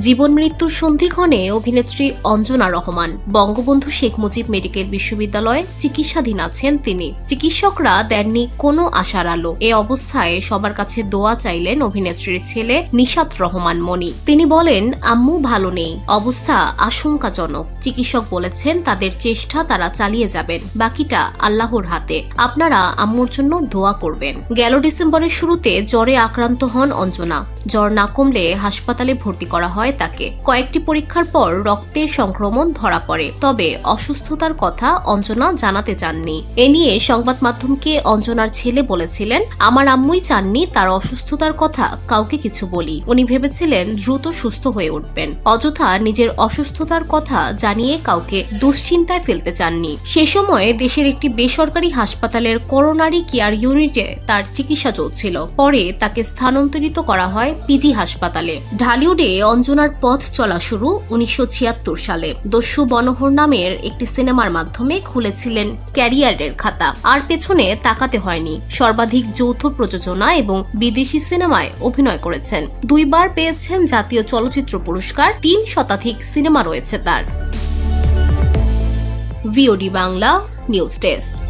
জীবন মৃত্যুর সন্ধিক্ষণে অভিনেত্রী অঞ্জনা রহমান, বঙ্গবন্ধু শেখ মুজিব মেডিকেল বিশ্ববিদ্যালয়ে চিকিৎসাধীন আছেন তিনি। চিকিৎসকরা দেননি কোনো আশার আলো। এ অবস্থায় সবার কাছে দোয়া চাইলেন অভিনেত্রীর ছেলে নিশাত রহমান মনি তিনি বলেন, আম্মু ভালো নেই। অবস্থা আশঙ্কাজনক। চিকিৎসক বলেছেন, তাদের চেষ্টা তারা চালিয়ে যাবেন। বাকিটা আল্লাহর হাতে। আপনারা আম্মুর জন্য দোয়া করবেন। গেল ডিসেম্বরের শুরুতে জ্বরে আক্রান্ত হন অঞ্জনা। জ্বর না কমলে হাসপাতালে ভর্তি করা হয় তাকে। কয়েকটি পরীক্ষার পর রক্তের সংক্রমণ ধরা পড়ে। তবে অসুস্থতার কথা অঞ্জনা জানাতে চাননি। এ নিয়ে সংবাদ মাধ্যমকে অঞ্জনার ছেলে বলেছিলেন, আমার আম্মুই চাননি, তার অসুস্থতার কথা কাউকে কিছু বলি। উনি ভেবেছিলেন দ্রুত সুস্থ হয়ে উঠবেন। অযথা নিজের অসুস্থতার কথা জানিয়ে কাউকে দুশ্চিন্তায় ফেলতে চাননি। সে সময় দেশের একটি বেসরকারি হাসপাতালের করোনারি কেয়ার ইউনিটে তার চিকিৎসা চলছিল। পরে তাকে স্থানান্তরিত করা হয় পিজি হাসপাতালে। ঢালিউডে অঞ্জনার পথ চলা শুরু উনিশশো ছিয়াত্তর সালে। দস্যু বনহর নামের একটি সিনেমার মাধ্যমে খুলেছিলেন ক্যারিয়ারের খাতা। আর পেছনে তাকাতে হয়নি। সর্বাধিক যৌথ প্রযোজনা এবং বিদেশি সিনেমায় অভিনয় করেছেন। দুইবার পেয়েছেন জাতীয় চলচ্চিত্র পুরস্কার। তিন শতাধিক সিনেমা রয়েছে তার। VOD Bangla news desk.